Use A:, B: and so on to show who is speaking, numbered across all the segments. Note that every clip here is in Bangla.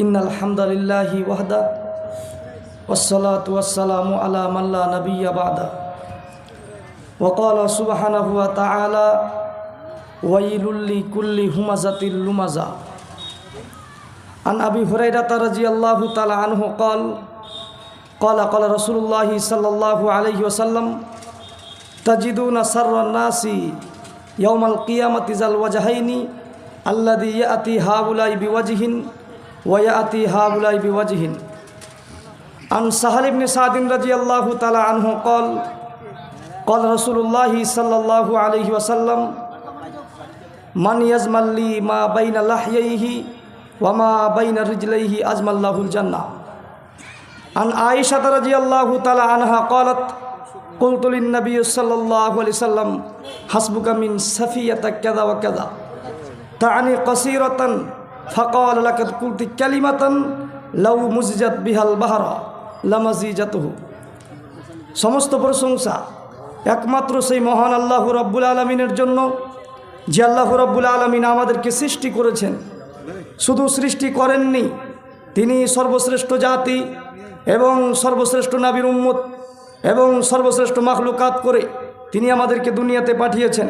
A: إن الحمد لله وحده والصلاة والسلام على من لا نبي بعده وقال سبحانه وتعالى ويل لكل همزة لمزة عن أبي هريرة رضي الله تعالى عنه قال قال قال رسول الله صلى الله عليه وسلم تجدون سر الناس يوم القيامة ذا الوجهين الذي يأتي هؤلاء بوجه ويأتي هؤلاء بوجه عن سهل بن سعد رضي الله تعالى عنه قال قال رسول الله صلى الله عليه وسلم من يزمل لي ما بين لحييه وما بين رجليه أزمل له الجنة عن عائشة رضي الله تعالى عنها قالت قلت للنبي صلى الله عليه وسلم حسبك من سفية كذا وكذا তানি কসিরতন ফকল লাকত কুলতি ক্যালিমাতন লউ মুজিজাত বিহাল বাহার লামাজিজাতহু। সমস্ত প্রশংসা একমাত্র সেই মহান আল্লাহ রব্বুল আলমিনের জন্য, যে আল্লাহ রব্বুল আলমিন আমাদেরকে সৃষ্টি করেছেন। শুধু সৃষ্টি করেননি, তিনি সর্বশ্রেষ্ঠ জাতি এবং সর্বশ্রেষ্ঠ নাবির উম্মত এবং সর্বশ্রেষ্ঠ মাখলুকাত করে তিনি আমাদেরকে দুনিয়াতে পাঠিয়েছেন।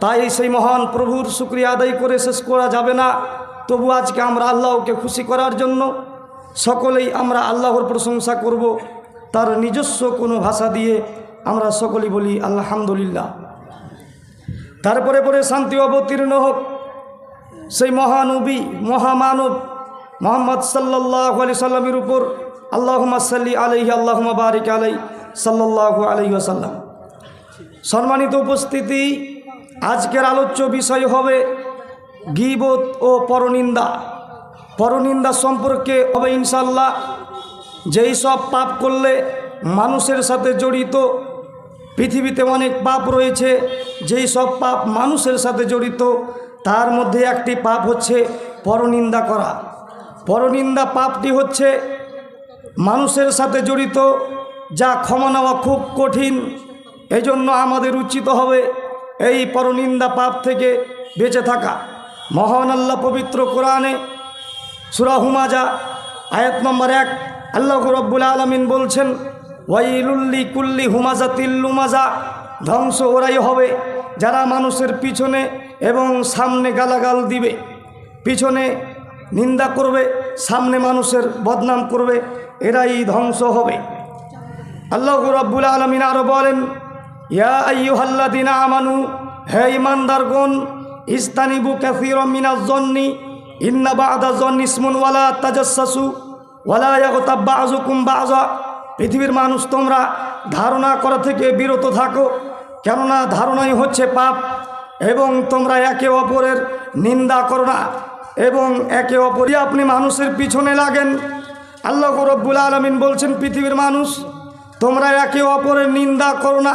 A: তাই সেই মহান প্রভুর শুক্রিয়া আদায় করে শেষ করা যাবে না। তবু আজকে আমরা আল্লাহকে খুশি করার জন্য সকলেই আমরা আল্লাহর প্রশংসা করব। তার নিজস্ব কোনো ভাষা দিয়ে আমরা সকলেই বলি আলহামদুলিল্লাহ। তারপরে পরে শান্তি অবতীর্ণ হোক। সেই মহানবী, মহামানব মোহাম্মদ সাল্লাহ আলি সাল্লামের উপর আল্লাহ সাল্লি আলহি আল্লাহ বারিক আলাই সাল্লাহ আলহি আসাল্লাম সম্মানিত উপস্থিতি আজকের আলোচ্য বিষয় হবে গিবত ও পরনিন্দা। পরনিন্দা সম্পর্কে হবে ইনশাল্লাহ যেই সব পাপ করলে মানুষের সাথে জড়িত, পৃথিবীতে অনেক পাপ রয়েছে, যেই সব পাপ মানুষের সাথে জড়িত, তার মধ্যে একটি পাপ হচ্ছে পরনিন্দা করা। পরনিন্দা পাপটি হচ্ছে মানুষের সাথে জড়িত, যা ক্ষমা নেওয়া খুব কঠিন, এজন্য আমাদের উচিত হবে এই পরনিন্দা পাপ থেকে বেঁচে থাকা। মহান আল্লাহ পবিত্র কোরআনে সুরাহুমাজা আয়াত নম্বর এক, আল্লাহ রব্বুল আলমিন বলছেন ওয়াইলুল্লি কুল্লি হুমাজা তিল্লুমাজা ধ্বংস ওরাই হবে যারা মানুষের পিছনে এবং সামনে গালাগাল দিবে, পিছনে নিন্দা করবে, সামনে মানুষের বদনাম করবে, এরাই ধ্বংস হবে। আল্লাহ রব্বুল আলমিন আরও বলেন ইয়া আইয়ুহাল্লাদিনা আমানু, হে ইমানদারগণ ইস্তানিবু কাসীরা মিনাজ জন্নি ইন্না বা'দা জন্নি ইসমুন ওয়ালা ওয়ালা পৃথিবীর মানুষ তোমরা ধারণা করা থেকে বিরত থাকো, কেননা ধারণাই হচ্ছে পাপ, এবং তোমরা একে অপরের নিন্দা করো না, এবং একে অপরই আপনি মানুষের পিছনে লাগেন। আল্লাহ রব্বুল আলমিন বলছেন, পৃথিবীর মানুষ, তোমরা একে অপরের নিন্দা করো না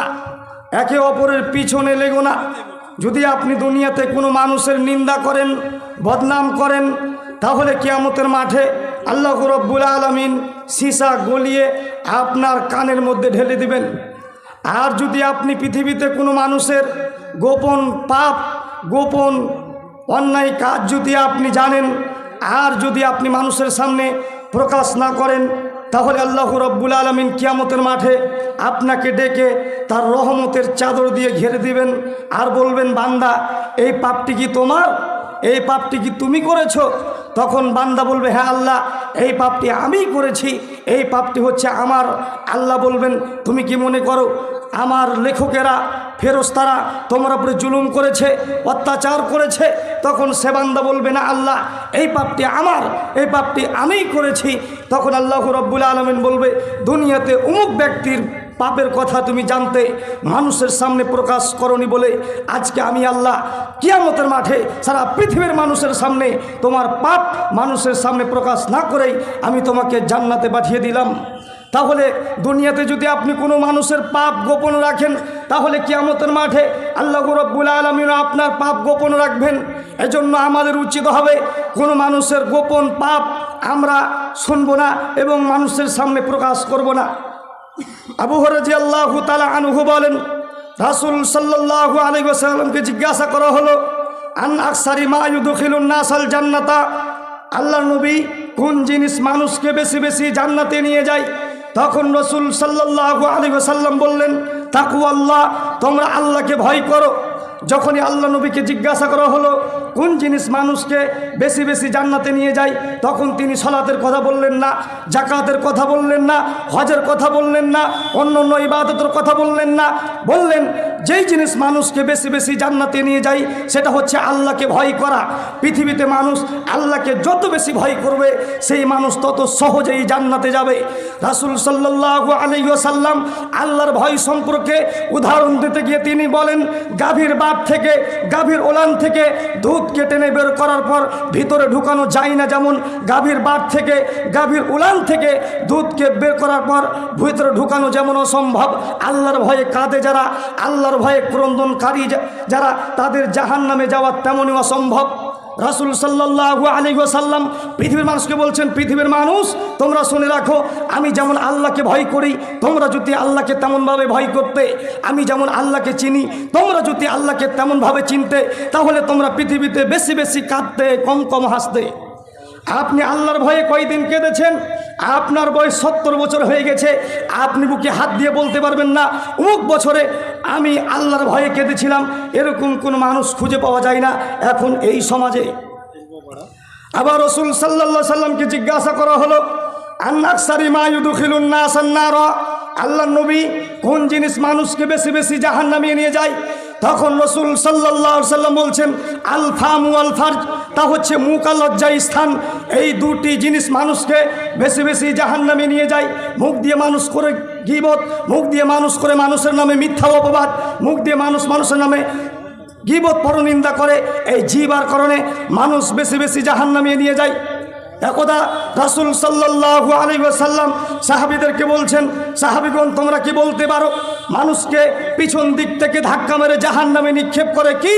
A: একে অপরের পিছনে লেগো না। যদি আপনি দুনিয়াতে কোনো মানুষের নিন্দা করেন, বদনাম করেন, তাহলে কিয়ামতের মাঠে আল্লাহ রব্বুল আলমিন সীসা গলিয়ে আপনার কানের মধ্যে ঢেলে দিবেন। আর যদি আপনি পৃথিবীতে কোনো মানুষের গোপন পাপ, গোপন অন্যায় কাজ যদি আপনি জানেন, আর যদি আপনি মানুষের সামনে প্রকাশ না করেন তাহলে আল্লাহ রব্বুল আলমিন কিয়ামতের মাঠে আপনাকে ডেকে তার রহমতের চাদর দিয়ে ঘিরে দিবেন আর বলবেন, বান্দা, এই পাপটি কি তোমার? এই পাপটি কি তুমি করেছ? তখন বান্দা বলবে হ্যাঁ আল্লাহ, এই পাপটি আমিই করেছি, এই পাপটি হচ্ছে আমার। আল্লাহ বলবেন, তুমি কি মনে করো, আমার লেখকেরা, ফেরস্তারা তোমার উপরে জুলুম করেছে, অত্যাচার করেছে? তখন সে বান্দা বলবে, না আল্লাহ, এই পাপটি আমার, এই পাপটি আমিই করেছি তখন আল্লাহ রব্বুল আলমিন বলবে, দুনিয়াতে অমুক ব্যক্তির পাপের কথা তুমি জানতে মানুষের সামনে প্রকাশ করনি বলে আজকে আমি আল্লাহ কিয়ামতের মাঠে সারা পৃথিবীর মানুষের সামনে তোমার পাপ মানুষের সামনে প্রকাশ না করেই আমি তোমাকে জান্নাতে পাঠিয়ে দিলাম। তাহলে দুনিয়াতে যদি আপনি কোনো মানুষের পাপ গোপন রাখেন, তাহলে কিয়ামতের মাঠে আল্লাহ রব্বুল আলমিন আপনার পাপ গোপন রাখবেন। এজন্য আমাদের উচিত হবে কোনো মানুষের গোপন পাপ আমরা শুনব না এবং মানুষের সামনে প্রকাশ করব না। আবু হরাজি আল্লাহ তালা আনুহু বলেন, রাসুল সাল্লাহ আলী সাল্লামকে জিজ্ঞাসা করা হলো, আন আকসারি মা ইউদখিলুন নাসাল জান্নাতা? আল্লাহ নবী কোন জিনিস মানুষকে বেশি বেশি জান্নাতে নিয়ে যায়? তখন রসুল সাল্লাল্লাহু আলাইহি ওয়াসাল্লাম বললেন তাকু আল্লাহ তোমরা আল্লাহকে ভয় করো। যখনই আল্লাহ নবীকে জিজ্ঞাসা করা হলো কোন জিনিস মানুষকে বেশি বেশি জান্নাতে নিয়ে যায়? তখন তিনি সলাতের কথা বললেন না জাকাতের কথা বললেন না, হজের কথা বললেন না, অন্য অন্য ইবাদতের কথা বললেন না। বললেন, যেই জিনিস মানুষকে বেশি বেশি জান্নাতে নিয়ে যায়, সেটা হচ্ছে আল্লাহকে ভয় করা। পৃথিবীতে মানুষ আল্লাহকে যত বেশি ভয় করবে, সেই মানুষ তত সহজেই জান্নাতে যাবে। রাসুল সাল্লাহ আলাইসাল্লাম আল্লাহর ভয় সম্পর্কে উদাহরণ দিতে গিয়ে তিনি বলেন, গাভীর বাপ থেকে, গাভীর ওলান থেকে দুধকে টেনে বের করার পর ভিতরে ঢুকানো যায় না। যেমন গাভীর বাট থেকে, গাভীর উলান থেকে দুধকে বের করার পর ভিতরে ঢুকানো যেমন অসম্ভব। আল্লাহর ভয়ে কাঁদে যারা, আল্লাহর ভয়ে ক্রন্দনকারী যারা তাদের জাহান নামে যাওয়া তেমনই অসম্ভব। রাসুল সাল্লাহু আলী সাল্লাম পৃথিবীর মানুষকে বলছেন, পৃথিবীর মানুষ, তোমরা শুনে রাখো, আমি যেমন আল্লাহকে ভয় করি, তোমরা যদি আল্লাহকে তেমনভাবে ভয় করতে, আমি যেমন আল্লাহকে চিনি, তোমরা যদি আল্লাহকে তেমনভাবে চিনতে, তাহলে তোমরা পৃথিবীতে বেশি বেশি কাঁদতে, কম কম হাসতে। আপনি আল্লাহর ভয়ে কয়দিন কেঁদেছেন? আপনার বয়স সত্তর বছর হয়ে গেছে। আপনি বুকে হাত দিয়ে বলতে পারবেন না। অমুক বছরে আমি আল্লাহর ভয়ে কেঁদেছিলাম। এরকম কোনো মানুষ খুঁজে পাওয়া যায় না এখন এই সমাজে। আবার রসুল সাল্লাহ সাল্লামকে জিজ্ঞাসা করা হলো, আন্নাকসারি মায়ুদুখিলুন্নাসান্নার আল্লাহ নবী কোন জিনিস মানুষকে বেশি বেশি জাহান নামিয়ে নিয়ে যায়? তখন রসুল সাল্লাহ সাল্লাম বলছেন আলফামু আলফার, তা হচ্ছে মুখ আর স্থান। এই দুটি জিনিস মানুষকে বেশি বেশি জাহান নামে নিয়ে যায়। মুখ দিয়ে মানুষ করে গিবত, মুখ দিয়ে মানুষ করে মানুষের নামে মিথ্যা অপবাদ, মুখ দিয়ে মানুষ মানুষের নামে গিবত পরনিন্দা করে। এই জীবার কারণে মানুষ বেশি বেশি জাহান নামিয়ে নিয়ে যায়। একদা রাসুল সাল্লাহ আলী সাল্লাম সাহাবিদেরকে বলছেন, সাহাবিগণ, তোমরা কি বলতে পারো মানুষকে পিছন দিক থেকে ধাক্কা মেরে জাহান নামে নিক্ষেপ করে কি?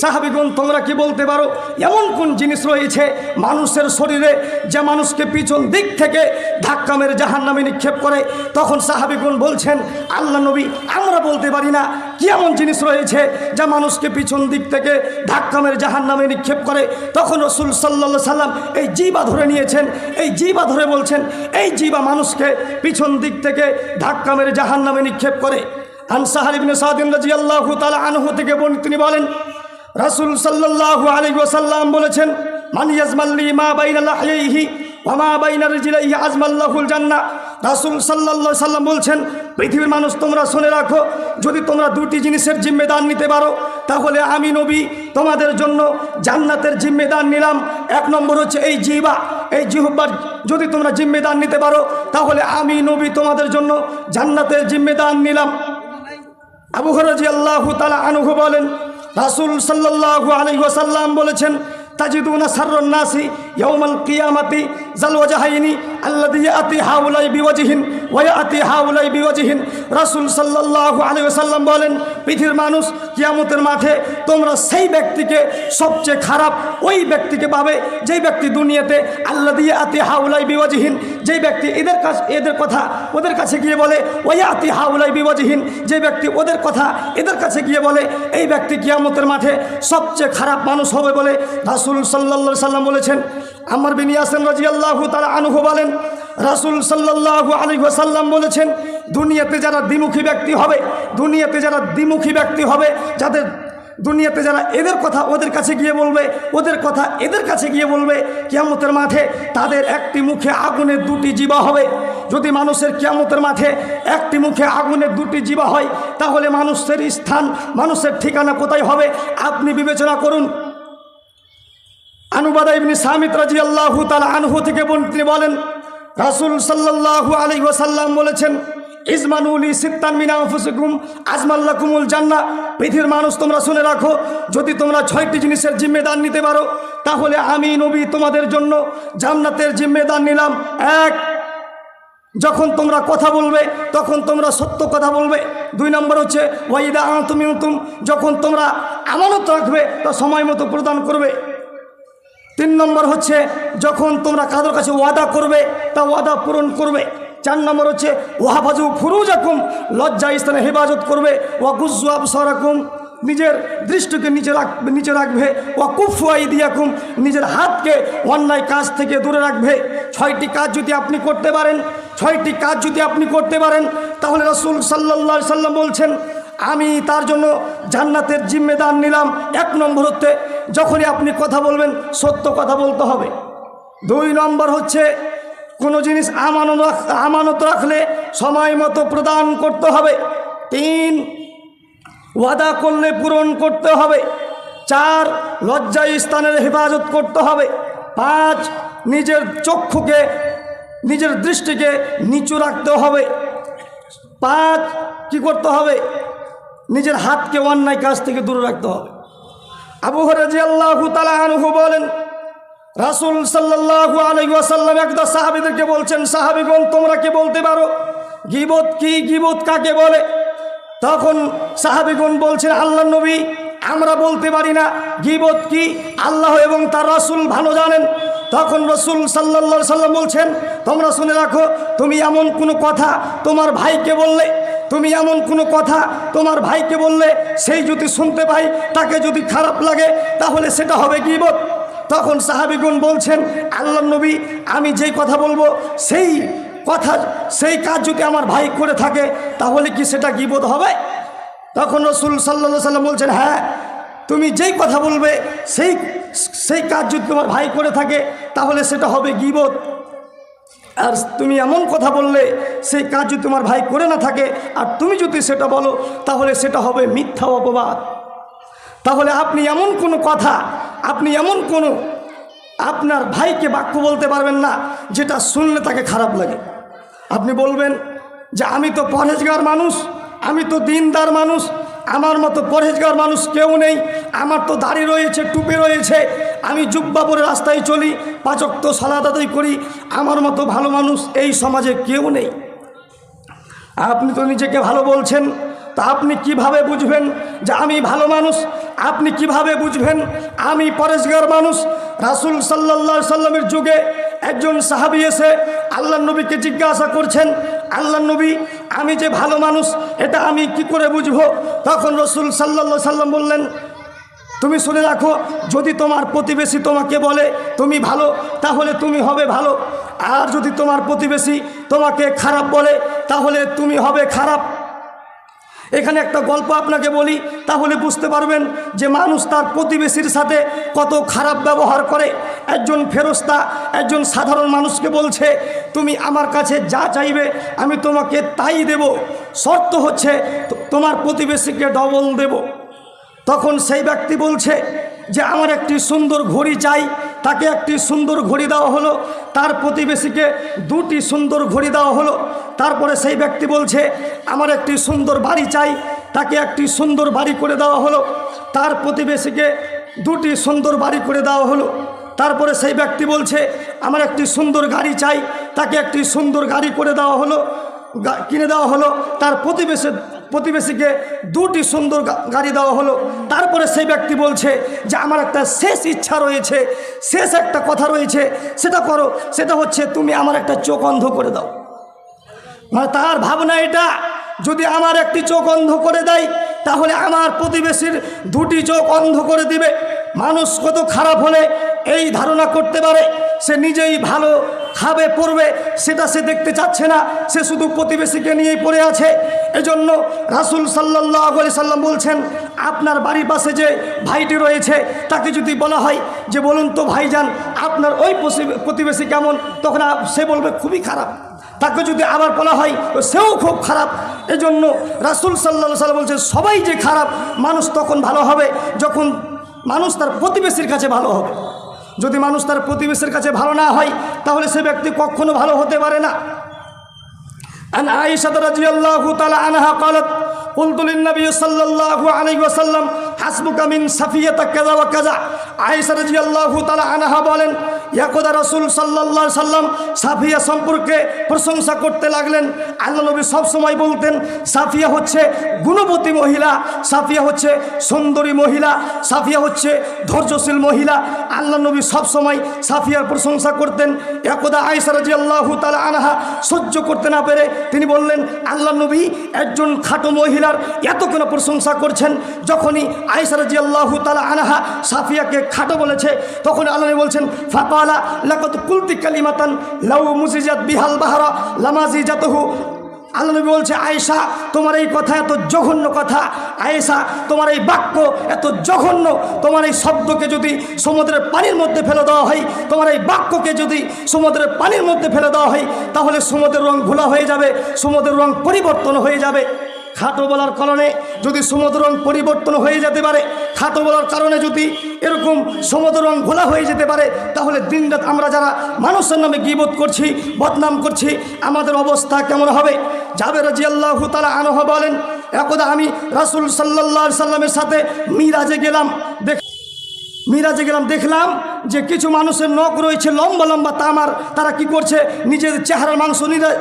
A: সাহাবিগণ, তোমরা কি বলতে পারো? এমন কোন জিনিস রয়েছে মানুষের শরীরে যে মানুষকে পিছন দিক থেকে ধাক্কা মেরে জাহান নামে নিক্ষেপ করে? তখন সাহাবিগণ বলছেন, আল্লাহ নবী, আমরা বলতে পারি না কি এমন জিনিস রয়েছে যা মানুষকে পিছন দিক থেকে ধাক্কা মেরে জাহান নামে নিক্ষেপ করে? তখন রসুল সাল্লা সাল্লাম এই জিবা ধরে নিয়েছেন, এই জিবা ধরে বলছেন, এই জিবা মানুষকে পিছন দিক থেকে ধাক্কা মেরে জাহান নামে নিক্ষেপ করে। আনসাহারিবিন সাদিন রাজি আল্লাহ তালা আনহু থেকে বর্ণিত তিনি বলেন রাসুল সাল্লাহ আলী ওসাল্লাম বলেছেন, মান ইয়াজমাল্লি মা বাইনা লাহিহি ওমা বাইনা রিজিলাইহি আজমাল্লাহুল জান্নাহ রাসুল সাল্লাল্লাহু সাল্লাম বলছেন, পৃথিবীর মানুষ তোমরা শুনে রাখো, যদি তোমরা দুটি জিনিসের জিম্মেদার নিতে পারো, তাহলে আমি নবী, তোমাদের জন্য জান্নাতের জিম্মেদার নিলাম। এক নম্বর হচ্ছে এই জিবা এই জিহ্বার যদি তোমরা জিম্মেদার নিতে পারো, তাহলে আমি নবী, তোমাদের জন্য জান্নাতের জিম্মেদার নিলাম। আবু হরাজি আল্লাহ তালা আনুহু বলেন রাসুল সাল্লাল্লাহু আলহিহাসাল্লাম বলেছেন তাজিদুনা সার্রন্নাসি ইয়ৌমাল কিয়ামাতি জাল আল্লাযী ইয়াতি হাউলাই বিওয়াজহিন ওয়া ইয়াতি হাউলাই বিওয়াজহিন। রাসূল সাল্লাল্লাহু আলাইহি ওয়াসাল্লাম বলেন, পৃথিবীর মানুষ কিয়ামতের মাঠে তোমরা সেই ব্যক্তিকে সবচেয়ে খারাপ ওই ব্যক্তিকে পাবে, যেই ব্যক্তি দুনিয়াতে আল্লাযী ইয়াতি হাউলাই বিওয়াজহিন ব্যক্তি এদের কাছে, এদের কথা ওদের কাছে গিয়ে বলে ওয়াতি হাউলাই বিওয়াজহিন যে ব্যক্তি ওদের কথা এদের কাছে গিয়ে বলে, এই ব্যক্তি কিয়ামতের মাঠে সবচেয়ে খারাপ মানুষ হবে বলে রাসুল সাল্লা সাল্লাম বলেছেন। আমার বিন ইয়াসেন রাজি তারা আনুহ বলেন, রাসুল সাল্লাল্লাহু আলাইহি ওয়াসাল্লাম বলেছেন, দুনিয়াতে যারা দ্বিমুখী ব্যক্তি হবে, দুনিয়াতে যারা দ্বিমুখী ব্যক্তি হবে, যাদের দুনিয়াতে যারা এদের কথা ওদের কাছে গিয়ে বলবে, ওদের কথা এদের কাছে গিয়ে বলবে, কিয়ামতের মাঠে তাদের একটি মুখে আগুনের দুটি জীবা হবে। যদি মানুষের কিয়ামতের মাঠে একটি মুখে আগুনের দুটি জীবা হয়, তাহলে মানুষের স্থান, মানুষের ঠিকানা কোথায় হবে, আপনি বিবেচনা করুন। আনুবাদা ইবনি সামিত রাজি আল্লাহ তালা আনহু থেকে তিনি বলেন, রাসুল সাল্লাল্লাহু আলাইহি ওয়াসাল্লাম বলেছেন ইজমানুলি সিত্তান মিনা ফুসুকুম আজমাল্লাকুমুল জান্নাহ। পৃথিবীর মানুষ তোমরা শুনে রাখো, যদি তোমরা ছয়টি জিনিসের জিম্মেদার নিতে পারো, তাহলে আমি নবী তোমাদের জন্য জান্নাতের জিম্মেদার নিলাম। এক, যখন তোমরা কথা বলবে, তখন তোমরা সত্য কথা বলবে। দুই নম্বর হচ্ছে ওয়াইদা তুমি তুম যখন তোমরা আমানত রাখবে, তা সময় মতো প্রদান করবে। তিন নম্বর হচ্ছে, যখন তোমরা কাদের কাছে ওয়াদা করবে, তা ওয়াদা পূরণ করবে। চার নম্বর হচ্ছে, ওয়াহাফাজু ফুরুজাকুম লজ্জা স্থানে হেফাজত করবে। ওয়া গুজ্জু আবসরাকুম, নিজের দৃষ্টিকে নিচে রাখবে নিচে রাখবে। ওয়াকুফুয়াই দিয়াকুম নিজের হাতকে অন্যায় কাজ থেকে দূরে রাখবে। ছয়টি কাজ যদি আপনি করতে পারেন, ছয়টি কাজ যদি আপনি করতে পারেন, তাহলে রসুল সাল্লাহ সাল্লাম বলছেন আমি তার জন্য জান্নাতের জিম্মেদার নিলাম। এক নম্বর হচ্ছে, যখনই আপনি কথা বলবেন, সত্য কথা বলতে হবে। দুই নম্বর হচ্ছে, কোনো জিনিস আমানত আমানত রাখলে সময় মতো প্রদান করতে হবে। তিন, ওয়াদা করলে পূরণ করতে হবে। চার, লজ্জায় স্থানের হেফাজত করতে হবে। পাঁচ, নিজের চক্ষুকে, নিজের দৃষ্টিকে নিচু রাখতে হবে। পাঁচ, কি করতে হবে? নিজের হাতকে অন্যায় কাজ থেকে দূরে রাখতে হবে। আবু হরাজি আল্লাহ বলেন, রাসুল সাল্লাহ ওয়াসাল্লাম একদা সাহাবিদেরকে বলছেন, সাহাবিগণ, তোমরা কে বলতে পারো? গিবত কি, গিবত কাকে বলে? তখন সাহাবিগণ বলছেন, আল্লাহ নবী, আমরা বলতে পারি না, গিবত কি, আল্লাহ এবং তার রাসুল ভালো জানেন। তখন রসুল সাল্লা সাল্লাম বলছেন, তোমরা শুনে রাখো, তুমি এমন কোনো কথা তোমার ভাইকে বললে তুমি এমন কোনো কথা তোমার ভাইকে বললে, সেই যদি শুনতে পাই, তাকে যদি খারাপ লাগে, তাহলে সেটা হবে গিবত। তখন সাহাবিগুন বলছেন, আল্লাহ নবী, আমি যেই কথা বলব, সেই কথা, সেই কাজ যদি আমার ভাই করে থাকে, তাহলে কি সেটা গিবোধ হবে? তখন রসুল সাল্লা সাল্লাম বলছেন হ্যাঁ তুমি যেই কথা বলবে, সেই সেই কাজ যদি তোমার ভাই করে থাকে, তাহলে সেটা হবে গিবোধ আর তুমি এমন কথা বললে, সেই কাজ যদি তোমার ভাই করে না থাকে, আর তুমি যদি সেটা বলো, তাহলে সেটা হবে মিথ্যা অপবাদ। তাহলে আপনি এমন কোনো কথা, আপনি এমন কোনো আপনার ভাইকে বাক্য বলতে পারবেন না, যেটা শুনলে তাকে খারাপ লাগে। আপনি বলবেন যে, আমি তো পরহেজগার মানুষ, আমি তো দিনদার মানুষ, আমার মতো পরহেজগার মানুষ কেউ নেই, আমার তো দাড়ি রয়েছে, টুপি রয়েছে আমি জুব্বা পরে রাস্তায় চলি পাচক তো সালাদাদাই করি, আমার মতো ভালো মানুষ এই সমাজে কেউ নেই। আপনি তো নিজেকে ভালো বলছেন, তা আপনি কীভাবে বুঝবেন যে আমি ভালো মানুষ? আপনি কীভাবে বুঝবেন আমি পরেশগার মানুষ? রাসুল সাল্লা সাল্লামের যুগে একজন সাহাবি এসে আল্লাহ নবীকে জিজ্ঞাসা করছেন আল্লাহ নবী, আমি যে ভালো মানুষ, এটা আমি কি করে বুঝব? তখন রসুল সাল্লা সাল্লাম বললেন তুমি শুনে রাখো, যদি তোমার প্রতিবেশী তোমাকে বলে, তুমি ভালো, তাহলে তুমি হবে ভালো। আর যদি তোমার প্রতিবেশী তোমাকে খারাপ বলে, তাহলে তুমি হবে খারাপ। এখানে একটা গল্প আপনাকে বলি, তাহলে বুঝতে পারবেন যে মানুষ তার প্রতিবেশীর সাথে কত খারাপ ব্যবহার করে। একজন ফেরস্তা, একজন সাধারণ মানুষকে বলছে, তুমি আমার কাছে যা চাইবে, আমি তোমাকে তাই দেব। শর্ত হচ্ছে, তোমার প্রতিবেশীকে ডবল দেব। তখন সেই ব্যক্তি বলছে যে, আমার একটি সুন্দর ঘড়ি চাই। তাকে একটি সুন্দর ঘড়ি দেওয়া হলো। তার প্রতিবেশীকে দুটি সুন্দর ঘড়ি দেওয়া হলো। তারপরে সেই ব্যক্তি বলছে, আমার একটি সুন্দর বাড়ি চাই। তাকে একটি সুন্দর বাড়ি করে দেওয়া হলো। তার প্রতিবেশীকে দুটি সুন্দর বাড়ি করে দেওয়া হলো। তারপরে সেই ব্যক্তি বলছে, আমার একটি সুন্দর গাড়ি চাই। তাকে একটি সুন্দর গাড়ি করে দেওয়া হলো কিনে দেওয়া হলো। তার প্রতিবেশী প্রতিবেশীকে দুটি সুন্দর গাড়ি দেওয়া হলো। তারপরে সেই ব্যক্তি বলছে যে, আমার একটা শেষ ইচ্ছা রয়েছে, শেষ একটা কথা রয়েছে, সেটা করো, সেটা হচ্ছে তুমি আমার একটা চোখ অন্ধ করে দাও। মানে তার ভাবনা এটা, যদি আমার একটি চোখ অন্ধ করে দেয়, তাহলে আমার প্রতিবেশীর দুটি চোখ অন্ধ করে দিবে। মানুষ কত খারাপ হলে এই ধারণা করতে পারে, সে নিজেই ভালো খাবে, পড়বে, সেটা সে দেখতে চাচ্ছে না, সে শুধু প্রতিবেশীকে নিয়েই পড়ে আছে। এজন্য রাসুল সাল্লাহ আলি সাল্লাম বলছেন, আপনার বাড়ির পাশে যে ভাইটি রয়েছে, তাকে যদি বলা হয় যে, বলুন তো ভাইজান, আপনার ওই প্রতিবেশী কেমন? তখন সে বলবে, খুবই খারাপ। তাকে যদি আবার বলা হয়, সেও খুব খারাপ। এজন্য রাসুল সাল্লা সাল্লাম বলছে সবাই যে খারাপ, মানুষ তখন ভালো হবে যখন মানুষ তার প্রতিবেশীর কাছে ভালো হবে। যদি মানুষ তার প্রতিবেশীর কাছে ভালো না হয়, তাহলে সে ব্যক্তি কখনো ভালো হতে পারে না। عن عائشة رضي الله تعالى عنها قالت قلت للنبي صلى الله عليه وسلم حسبك من سفية كذا وكذا عائشة رضي الله تعالى عنها বলেন একদা রসুল সাল্লাহ সাল্লাম সাফিয়া সম্পর্কে প্রশংসা করতে লাগলেন। আল্লাহ নবী সবসময় বলতেন, সাফিয়া হচ্ছে গুণবতী মহিলা, সাফিয়া হচ্ছে সুন্দরী মহিলা, সাফিয়া হচ্ছে ধৈর্যশীল মহিলা। আল্লাহ নবী সবসময় সাফিয়ার প্রশংসা করতেন। একদা আয়সা রাজি আল্লাহ তালা আনহা সহ্য করতে না পেরে তিনি বললেন, আল্লাহ নবী একজন খাটো মহিলার এত কেন প্রশংসা করছেন? যখনই আয়সা রাজি আল্লাহ তালা আনহা সাফিয়াকে খাটো বলেছে, তখন আল্লাহ বলছেন ফাকালা লাকত কুলতি কালিমাতান লাউ মুজিজাত বিহাল বাহারা লামাজি জাতহু আল্লাহ নবী বলছে, আয়েশা, তোমার এই কথা এত জঘন্য কথা। আয়েশা, তোমার এই বাক্য এত জঘন্য। তোমার এই শব্দকে যদি সমুদ্রের পানির মধ্যে ফেলে দেওয়া হয়, তোমার এই বাক্যকে যদি সমুদ্রের পানির মধ্যে ফেলে দেওয়া হয়, তাহলে সমুদ্রের রং ঘোলা হয়ে যাবে, সমুদ্রের রং পরিবর্তন হয়ে যাবে। খাটো বলার কারণে যদি সমুদ্র রং পরিবর্তন হয়ে যেতে পারে, খাটো বলার কারণে যদি এরকম সমুদ্র রং ঘোলা হয়ে যেতে পারে, তাহলে দিনরাত আমরা যারা মানুষের নামে গিবোধ করছি, বদনাম করছি, আমাদের অবস্থা কেমন হবে? যাবে রাজি আল্লাহ তালা আনহ বলেন, একদা আমি রাসুল সাল্লাহ সাল্লামের সাথে মিরাজে গেলাম, দেখ মিরাজে গেলাম, দেখলাম যে কিছু মানুষের নখ রয়েছে, লম্বা লম্বা তামার। তারা কি করছে? নিজের চেহারার মাংস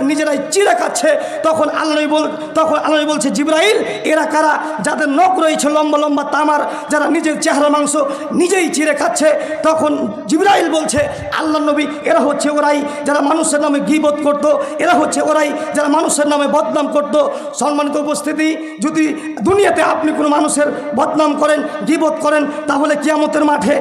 A: নিজেরাই চিড়ে খাচ্ছে। তখন আল্লাহ বল তখন আল্লাহ বলছে, জিব্রাইল, এরা কারা? যাদের নখ রয়েছে লম্বা লম্বা তামার, যারা নিজের চেহারার মাংস নিজেই চিড়ে খাচ্ছে। তখন জিব্রাইল বলছে, আল্লাহ নবী, এরা হচ্ছে ওরাই যারা মানুষের নামে গিবোধ করত। এরা হচ্ছে ওরাই যারা মানুষের নামে বদনাম করত। সম্মানিত উপস্থিতি, যদি দুনিয়াতে আপনি কোনো মানুষের বদনাম করেন গিবোধ করেন, তাহলে কিয়ামতের মাঠে